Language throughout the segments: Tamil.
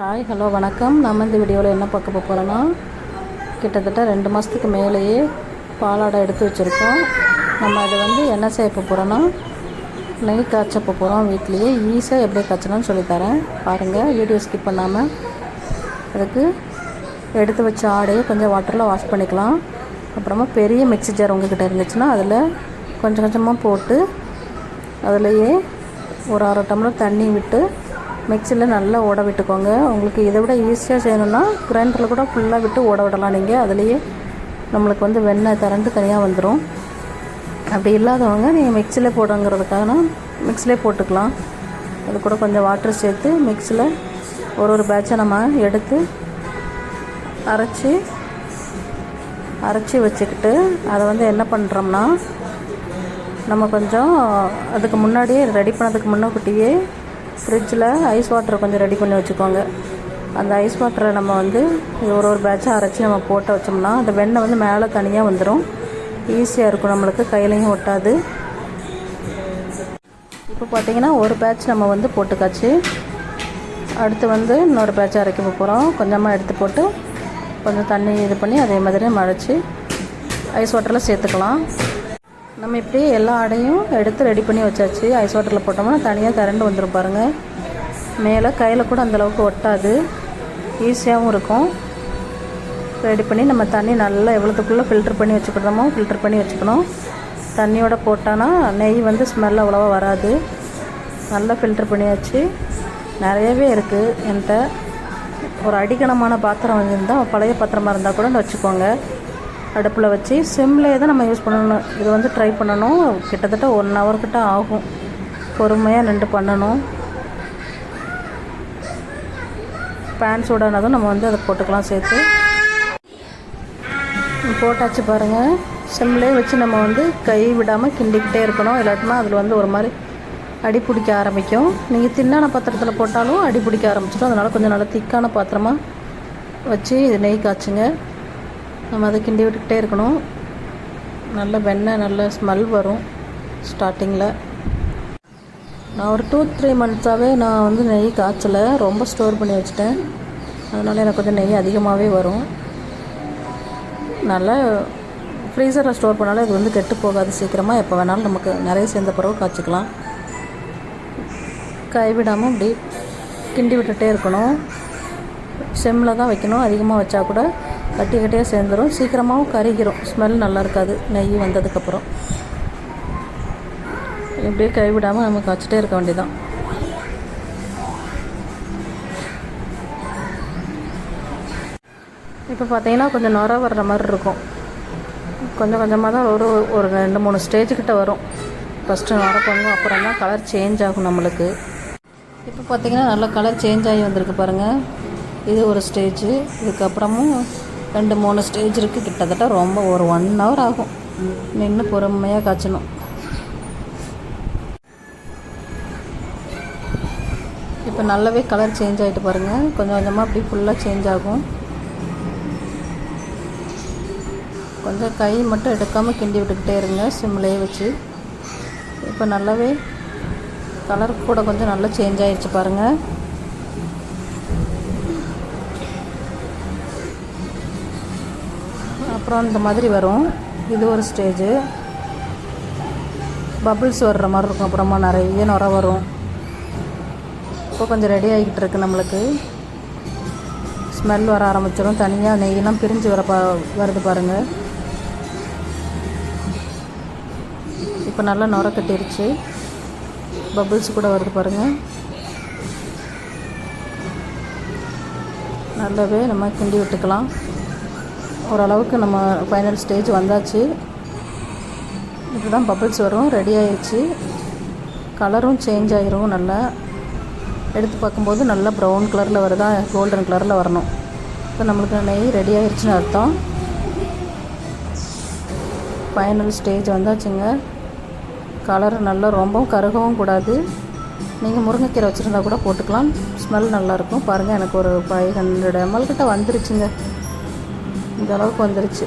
ஹாய் ஹலோ வணக்கம். நம்ம இந்த வீடியோவில் என்ன பார்க்க போகிறோன்னா கிட்டத்தட்ட ரெண்டு மாதத்துக்கு மேலேயே பாலாடை எடுத்து வச்சுருக்கோம். நம்ம அதை வந்து என்ன செய்ய போகிறோன்னா நெய் காய்ச்ச போகிறோம் வீட்லேயே. ஈஸியாக எப்படி காய்ச்சணும்னு சொல்லித்தரேன் பாருங்கள் வீடியோ ஸ்கிப் பண்ணாமல் அதுக்கு எடுத்து வச்ச ஆடையை கொஞ்சம் வாட்டரில் வாஷ் பண்ணிக்கலாம். அப்புறமா பெரிய மிக்சி ஜார் உங்ககிட்ட இருந்துச்சுன்னா அதில் கொஞ்சம் கொஞ்சமாக போட்டு அதுலேயே ஒரு அரை டம்ளர் தண்ணி விட்டு மிக்சியில் நல்லா ஓட விட்டுக்கோங்க. உங்களுக்கு இதை விட ஈஸியாக செய்யணும்னா கிரைண்டரில் கூட ஃபுல்லாக விட்டு ஓட விடலாம் நீங்கள் அதுலேயே நம்மளுக்கு வந்து வெண்ணெய் திரண்டு தனியாக வந்துடும் அப்படி இல்லாதவங்க நீங்கள் மிக்சியில் போடுங்கிறதுக்காக மிக்சிலே போட்டுக்கலாம். அது கூட கொஞ்சம் வாட்டர் சேர்த்து மிக்சியில் ஒரு ஒரு பேட்சை நம்ம எடுத்து அரைச்சி அரைச்சி வச்சுக்கிட்டு அதை வந்து என்ன பண்ணுறோம்னா நம்ம கொஞ்சம் அதுக்கு முன்னாடியே ரெடி பண்ணதுக்கு முன்னக்கூட்டியே ஃப்ரிட்ஜில் ஐஸ் வாட்டர் கொஞ்சம் ரெடி பண்ணி வச்சுக்கோங்க. அந்த ஐஸ் வாட்டரை நம்ம வந்து ஒரு ஒரு பேட்சாக அரைச்சி நம்ம போட்டு வச்சோம்னா அந்த வெண்ணெய் வந்து மேலே தனியாக வந்துடும் ஈஸியாக இருக்கும் நம்மளுக்கு கையிலையும் ஒட்டாது. இப்போ பார்த்தீங்கன்னா ஒரு பேட்ச் நம்ம வந்து போட்டுக்காச்சு. அடுத்து வந்து இன்னொரு பேட்ச் அரைக்க போகிறோம் கொஞ்சமாக எடுத்து போட்டு கொஞ்சம் தண்ணி இது பண்ணி அதே மாதிரி மழைச்சி ஐஸ் வாட்டரில் சேர்த்துக்கலாம். நம்ம இப்படி எல்லா ஆடையும் எடுத்து ரெடி பண்ணி வச்சாச்சு. ஐஸ் வாட்டரில் போட்டோம்னா தனியாக கரண்ட் வந்துடும் பாருங்கள் மேலே கையில் கூட அந்தளவுக்கு ஒட்டாது. ஈஸியாகவும் இருக்கும். ரெடி பண்ணி நம்ம தண்ணி நல்லா எவ்வளோத்துக்குள்ளே ஃபில்டர் பண்ணி வச்சுக்கிறோமோ ஃபில்ட்ரு பண்ணி வச்சுக்கணும். தண்ணியோட போட்டோன்னா நெய் வந்து ஸ்மெல் அவ்வளோவா வராது. நல்லா ஃபில்டர் பண்ணியாச்சு. நிறையவே இருக்குது என்கிட்ட. ஒரு அடிக்கணமான பாத்திரம் இருந்தால் பழைய பாத்திரமாக இருந்தால் கூட வச்சுக்கோங்க. அடுப்பில் வச்சு சிம்லேயே தான் நம்ம யூஸ் பண்ணணும். இது வந்து ட்ரை பண்ணணும். கிட்டத்தட்ட ஒன் ஹவர்கிட்ட ஆகும். பொறுமையாக நின்று பண்ணணும். பேன் சூடானதும் நம்ம வந்து அதை போட்டுக்கலாம் சேர்த்து. போட்டாச்சு பாருங்கள் சிம்லேயே வச்சு நம்ம வந்து கை விடாமல் கிண்டிக்கிட்டே இருக்கணும். இல்லாட்டினா அதில் வந்து ஒரு மாதிரி அடி பிடிக்க ஆரம்பிக்கும். நீங்கள் தின்னான பாத்திரத்தில் போட்டாலும் அடி பிடிக்க ஆரம்பிச்சிடும். அதனால் கொஞ்சம் நல்லா திக்கான பாத்திரமாக வச்சு இது நெய் காய்ச்சுங்க. நம்ம அதை கிண்டி விட்டுக்கிட்டே இருக்கணும். நல்ல வெண்ணெய் நல்ல ஸ்மெல் வரும் ஸ்டார்டிங்கில் நான் ஒரு டூ த்ரீ மந்த்ஸாகவே நான் வந்து நெய் காய்ச்சலை ரொம்ப ஸ்டோர் பண்ணி வச்சுட்டேன். அதனால் எனக்கு கொஞ்சம் நெய் அதிகமாகவே வரும். நல்லா ஃப்ரீசரில் ஸ்டோர் பண்ணாலும் இது வந்து கெட்டு போகாது சீக்கிரமாக எப்போ வேணாலும் நமக்கு நிறைய சேர்ந்த பிறகு காய்ச்சிக்கலாம். கைவிடாமல் இப்படி கிண்டி விட்டுகிட்டே இருக்கணும். செம்மில் தான் வைக்கணும். அதிகமாக வச்சா கூட கட்டி கட்டியாக சேர்ந்துடும் சீக்கிரமாகவும் கருகிரும். ஸ்மெல் நல்லா இருக்காது நெய் வந்ததுக்கப்புறம். இப்படியே கைவிடாமல் நம்ம காய்ச்சிட்டே இருக்க வேண்டியதான் இப்போ பார்த்தீங்கன்னா கொஞ்சம் நொற வர்ற மாதிரி இருக்கும். கொஞ்சம் கொஞ்சமாக தான் ஒரு ஒரு ரெண்டு மூணு ஸ்டேஜுக்கிட்ட வரும். ஃபஸ்ட்டு நொற பண்ணும். அப்புறம் தான் கலர் சேஞ்ச் ஆகும் நம்மளுக்கு. இப்போ பார்த்தீங்கன்னா நல்லா கலர் சேஞ்ச் ஆகி வந்திருக்கு பாருங்கள் இது ஒரு ஸ்டேஜு இதுக்கப்புறமும் ரெண்டு மூணு ஸ்டேஜ் இருக்குது கிட்டத்தட்ட ரொம்ப ஒரு ஒன் ஹவர் ஆகும். நின்று பொறுமையாக காய்ச்சணும். இப்போ நல்லாவே கலர் சேஞ்ச் ஆகிட்டு பாருங்கள் கொஞ்சம் கொஞ்சமாக அப்படி ஃபுல்லாக சேஞ்ச் ஆகும். கொஞ்சம் கை மட்டும் எடுக்காமல் கிண்டி விட்டுக்கிட்டே இருங்க. சிம்லேயே வச்சு. இப்போ நல்லாவே கலர் கூட கொஞ்சம் நல்லா சேஞ்ச் ஆகிடுச்சு பாருங்கள் அப்புறம் இந்த மாதிரி வரும். இது ஒரு ஸ்டேஜு பபுள்ஸ் வர்ற மாதிரி இருக்கும். அப்புறமா நிறைய நுர வரும். இப்போ கொஞ்சம் ரெடி ஆகிக்கிட்டு இருக்குது நம்மளுக்கு. ஸ்மெல் வர ஆரம்பிச்சிடும் தனியாக நெய்யெல்லாம் பிரிஞ்சு வர பா வருது பாருங்கள் இப்போ நல்லா நுர கட்டிருச்சு. பபுள்ஸ் கூட வருது பாருங்கள் நல்லாவே நம்ம கிண்டி விட்டுக்கலாம். ஓரளவுக்கு நம்ம ஃபைனல் ஸ்டேஜ் வந்தாச்சு. இப்படி தான் பபிள்ஸ் வரும் ரெடி ஆயிடுச்சு கலரும் சேஞ்ச் ஆகிரும் நல்லா. எடுத்து பார்க்கும்போது நல்லா ப்ரௌன் கலரில் வருதா கோல்டன் கலரில் வரணும். இப்போ நம்மளுக்கு நெய் ரெடி ஆயிடுச்சுன்னு அர்த்தம். ஃபைனல் ஸ்டேஜ் வந்தாச்சுங்க. கலர் நல்லா ரொம்பவும் கருகவும் கூடாது. நீங்கள் முருங்கைக்கீரை வச்சுருந்தா கூட போட்டுக்கலாம். ஸ்மெல் நல்லாயிருக்கும் பாருங்கள் எனக்கு ஒரு ஃபைவ் ஹண்ட்ரட் எம்எல் கிட்ட வந்துருச்சுங்க. இந்த அளவுக்கு வந்துருச்சு.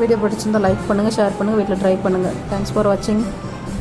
வீடியோ பிடிச்சிருந்தால் லைக் பண்ணுங்கள் ஷேர் பண்ணுங்கள் வீட்டில் ட்ரை பண்ணுங்கள் தேங்க்ஸ் ஃபார் வாட்சிங்